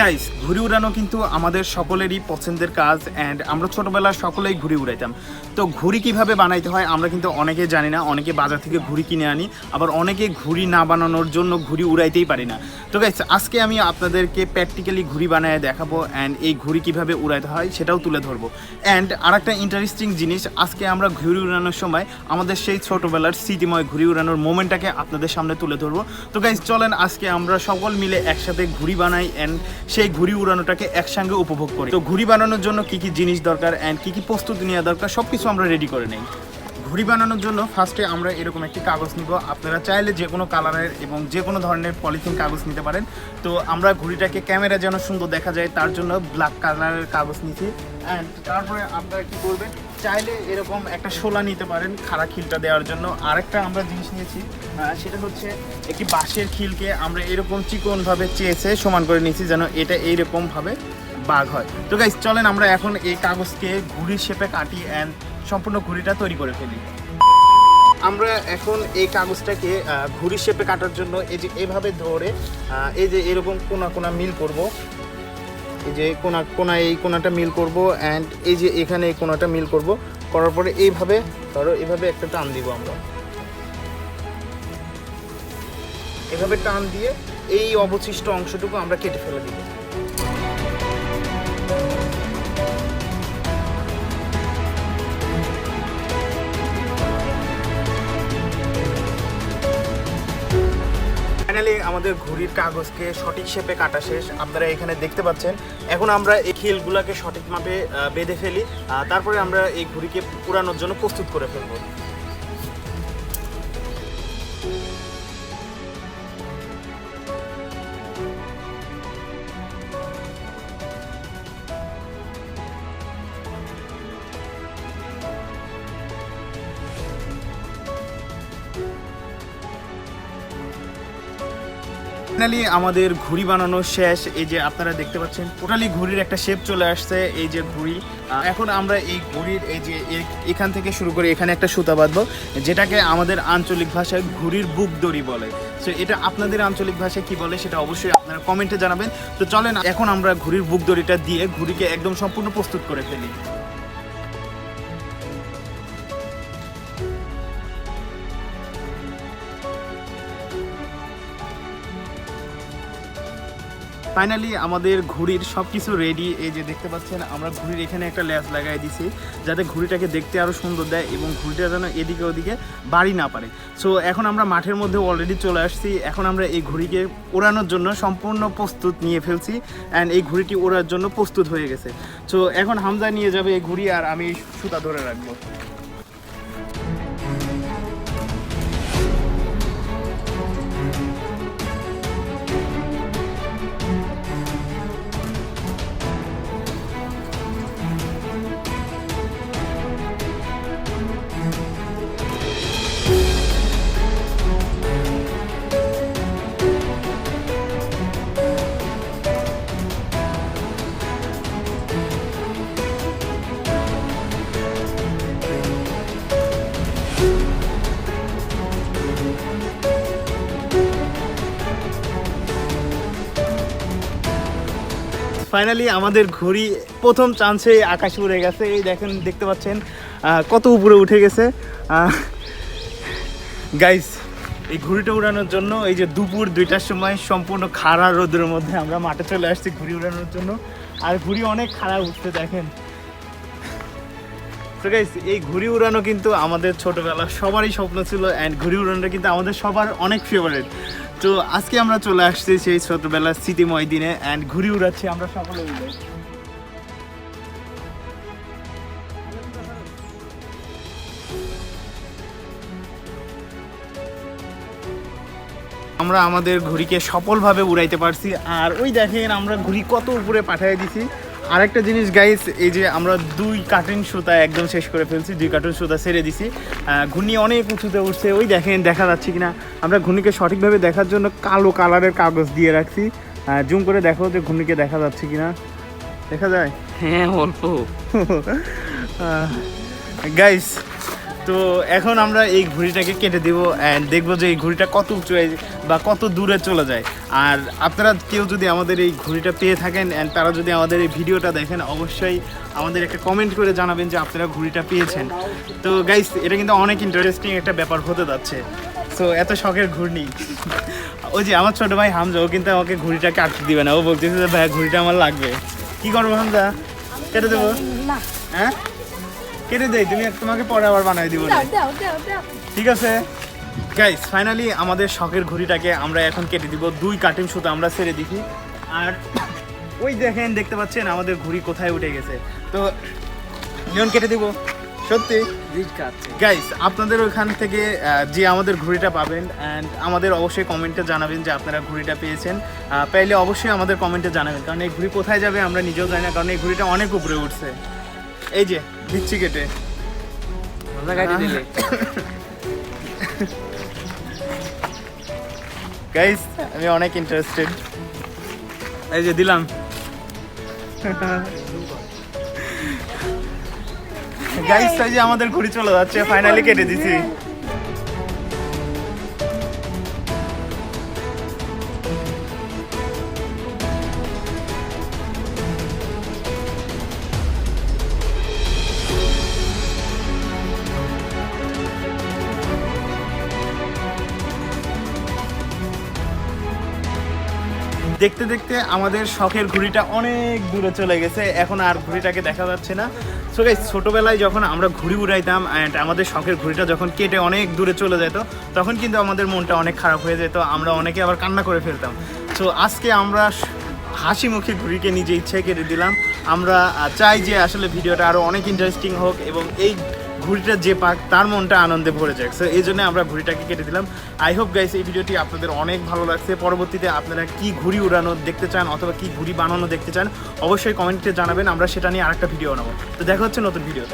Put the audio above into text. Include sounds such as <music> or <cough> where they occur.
Guys ঘুরে উড়ানো কিন্তু আমাদের সকলেরই পছন্দের কাজ অ্যান্ড আমরা ছোটবেলায় সকলেই ঘুরে উড়াইতাম। তো ঘুড়ি কীভাবে বানাইতে হয় আমরা কিন্তু অনেকে জানি না, অনেকে বাজার থেকে ঘুড়ি কিনে আনি, আবার অনেকে ঘুড়ি না বানানোর জন্য ঘুড়ি উড়াইতেই পারি না। তো গাইস আজকে আমি আপনাদেরকে প্র্যাকটিক্যালি ঘুড়ি বানায় দেখাবো অ্যান্ড এই ঘুড়ি কীভাবে উড়াইতে হয় সেটাও তুলে ধরবো। অ্যান্ড আরেকটা ইন্টারেস্টিং জিনিস, আজকে আমরা ঘুড়ি উড়ানোর সময় আমাদের সেই ছোটবেলার স্মৃতিময় ঘুড়ি উড়ানোর মোমেন্টটাকে আপনাদের সামনে তুলে ধরবো। তো গাইস চলেন আজকে আমরা সকল মিলে একসাথে ঘুড়ি বানাই অ্যান্ড সেই ঘুড়ি উড়ানোটাকে একসঙ্গে উপভোগ করি। তো ঘুড়ি বানানোর জন্য কি কি জিনিস দরকার অ্যান্ড কি কি প্রস্তুতি নেওয়া দরকার সব কিছু আমরা রেডি করে নেই। ঘুড়ি বানানোর জন্য ফার্স্টে আমরা এরকম একটি কাগজ নিব। আপনারা চাইলে যে কোনো কালারের এবং যে কোনো ধরনের পলিথিন কাগজ নিতে পারেন। তো আমরা ঘুড়িটাকে ক্যামেরা যেন সুন্দর দেখা যায়, তার জন্য ব্ল্যাক কালারের কাগজ নিছি। অ্যান্ড তারপরে আপনারা কি করবেন, চাইলে এরকম একটা শোলা নিতে পারেন খাড়া খিলটা দেওয়ার জন্য। আরেকটা আমরা জিনিস নিয়েছি সেটা হচ্ছে একটি বাঁশের খিলকে আমরা এরকম চিকনভাবে চেয়েছে সমান করে নিয়েছি যেন এটা এইরকমভাবে বাঘ হয়। তো গাইজ চলেন আমরা এখন এই কাগজকে ঘুড়ির শেপে কাটি অ্যান্ড সম্পূর্ণ ঘুড়িটা তৈরি করে ফেলি। আমরা এখন এই কাগজটাকে ঘুড়ির শেপে কাটার জন্য এই যে এভাবে ধরে এই যে এরকম কোনা কোনা মিল করব। এই যে কোনা কোনা, এই কোনাটা মিল করব অ্যান্ড এই যে এখানে এই কোনাটা মিল করব। করার পরে এইভাবে, ধরো এভাবে একটা টান দিব আমরা। এভাবে টান দিয়ে এই অবশিষ্ট অংশটুকু আমরা কেটে ফেলে দিব। আমাদের ঘুড়ির কাগজকে সঠিক শেপে কাটা শেষ। আপনারা এখানে দেখতে পাচ্ছেন। এখন আমরা এই খিলগুলোকে সঠিক মাপে বেঁধে ফেলি। তারপরে আমরা এই ঘুড়িকে পুরানোর জন্য প্রস্তুত করে ফেলব। ফাইনালি আমাদের ঘুড়ি বানানো শেষ। এই যে আপনারা দেখতে পাচ্ছেন টোটালি ঘুড়ির একটা শেপ চলে আসছে এই যে ঘুড়ি। এখন আমরা এই ঘুড়ির এই যে এখান থেকে শুরু করে এখানে একটা সুতা বাঁধবো, যেটাকে আমাদের আঞ্চলিক ভাষায় ঘুড়ির বুক দড়ি বলে। তো এটা আপনাদের আঞ্চলিক ভাষায় কি বলে সেটা অবশ্যই আপনারা কমেন্টে জানাবেন। তো চলেন, এখন আমরা ঘুড়ির বুক দড়িটা দিয়ে ঘুড়িকে একদম সম্পূর্ণ প্রস্তুত করে ফেলি। ফাইনালি আমাদের ঘুড়ির সব কিছু রেডি এই যে দেখতে পাচ্ছেন, আমরা ঘুড়ির এখানে একটা ল্যাস লাগাই দিছি, যাতে ঘুড়িটাকে দেখতে আরও সুন্দর দেয় এবং ঘুড়িটা যেন এদিকে ওদিকে বাড়ি না পারে। সো এখন আমরা মাঠের মধ্যে অলরেডি চলে আসছি। এখন আমরা এই ঘুড়িকে ওড়ানোর জন্য সম্পূর্ণ প্রস্তুত নিয়ে ফেলছি অ্যান্ড এই ঘুড়িটি ওড়ার জন্য প্রস্তুত হয়ে গেছে। সো এখন হামজা নিয়ে যাবে এই ঘুড়ি আর আমি সুতা ধরে রাখব। ফাইনালি আমাদের ঘড়ি প্রথম চান্সে আকাশে উড়ে গেছে। এই দেখেন, দেখতে পাচ্ছেন কত উপরে উঠে গেছে। গাইস এই ঘুড়িটা উড়ানোর জন্য এই যে দুপুর দুইটার সময় সম্পূর্ণ খাড়া রোদের মধ্যে আমরা মাঠে চলে আসছি ঘুড়ি উড়ানোর জন্য। আর ঘুড়ি অনেক খাড়া উঠতে দেখেন। তো গাইস এই ঘুড়ি উড়ানো কিন্তু আমাদের ছোটবেলা সবারই স্বপ্ন ছিল অ্যান্ড ঘুড়ি উড়ানোটা কিন্তু আমাদের সবার অনেক ফেভারিট তো আজকে আমরা চলে আসছি সেই ছোটবেলার স্মৃতিময় দিনে অ্যান্ড ঘুড়ি উড়াচ্ছি আমরা সকলে মিলে। আমরা আমাদের ঘুড়িকে সফলভাবে উড়াইতে পারছি, আর ওই দেখেন আমরা ঘুড়ি কত উপরে পাঠিয়ে দিছি। আরেকটা জিনিস গাইস এই যে আমরা দুই কার্টুন সুতা একদম শেষ করে ফেলছি দুই কার্টুন সুতা ছেড়ে দিছি। ঘূর্ণি অনেক উঁচুতে উঠছে ওই দেখেন দেখা যাচ্ছে কিনা। আমরা ঘূর্ণিকে সঠিকভাবে দেখার জন্য কালো কালারের কাগজ দিয়ে রাখছি। জুম করে দেখো যে ঘূর্ণিকে দেখা যাচ্ছে কিনা। দেখা যায়? হ্যাঁ অল্প। <laughs> গাইস তো এখন আমরা এই ঘুড়িটাকে কেটে দিব অ্যান্ড দেখব যে এই ঘুড়িটা কত উঁচু বা কত দূরে চলে যায়। আর আপনারা কেউ যদি আমাদের এই ঘুড়িটা পেয়ে থাকেন অ্যান্ড তারা যদি আমাদের এই ভিডিওটা দেখেন অবশ্যই আমাদের একটা কমেন্ট করে জানাবেন যে আপনারা ঘুড়িটা পেয়েছেন। তো গাইস এটা কিন্তু অনেক ইন্টারেস্টিং একটা ব্যাপার হতে যাচ্ছে। সো এত শখের ঘূর্ণি। ওই যে আমার ছোট ভাই হামজা ও কিন্তু আমাকে ঘুড়িটা কাটতে দিবে না। ও বলতেছে যে ভাই ঘুড়িটা আমার লাগবে। কি করব হামজা? কেটে দেবো? না। হ্যাঁ? কেটে দেই তুমি তোমাকে পরে আবার বানাই দিব ঠিক আছে? গাইস ফাইনালি আমাদের শখের ঘড়িটাকে আমরা এখন কেটে দিব। দুই কাটিং সুতো আমরা ছেড়ে দিছি। আর ওই দেখেন দেখতে পাচ্ছেন আমাদের ঘড়ি কোথায় উঠে গেছে। তো লিওন কেটে দিব। সত্যি? গাইস আপনাদের ওখান থেকে যে আমাদের ঘড়িটা পাবেন অ্যান্ড আমাদের অবশ্যই কমেন্টে জানাবেন যে আপনারা ঘড়িটা পেয়েছেন। পাইলে অবশ্যই আমাদের কমেন্টে জানাবেন কারণ এই ঘড়ি কোথায় যাবে আমরা নিজেও জানি না কারণ এই ঘড়িটা অনেক উপরে উঠছে। এই যে দিচ্ছি কেটে। গাইস আমি অনেক ইন্টারেস্টেড এই যে দিলাম। গাইস এই যে আমাদের ঘড়ি চলে যাচ্ছে ফাইনালি কেটে দিছি। দেখতে দেখতে আমাদের শখের ঘুড়িটা অনেক দূরে চলে গেছে। এখন আর ঘুড়িটাকে দেখা যাচ্ছে না। সো গাইস ছোটোবেলায় যখন আমরা ঘুড়ি উড়াইতাম অ্যান্ড আমাদের শখের ঘুড়িটা যখন কেটে অনেক দূরে চলে যেত, তখন কিন্তু আমাদের মনটা অনেক খারাপ হয়ে যেত, আমরা অনেকে আবার কান্না করে ফেলতাম। সো আজকে আমরা হাসি মুখে ঘুড়িকে নিজে ইচ্ছে কেটে দিলাম। আমরা চাই যে আসলে ভিডিওটা আরও অনেক ইন্টারেস্টিং হোক এবং এই ঘুড়িটা যে পাক, তার মনটা আনন্দে ভরে যাক। সো এই জন্য আমরা ঘুড়িটাকে কেটে দিলাম। আই হোপ গাইস এই ভিডিওটি আপনাদের অনেক ভালো লাগছে। পরবর্তীতে আপনারা কি ঘুড়ি উড়ানো দেখতে চান অথবা কি ঘুড়ি বানানো দেখতে চান, অবশ্যই কমেন্টে জানাবেন। আমরা সেটা নিয়ে আরেকটা ভিডিও বানাবো। তো দেখা হচ্ছে নতুন ভিডিও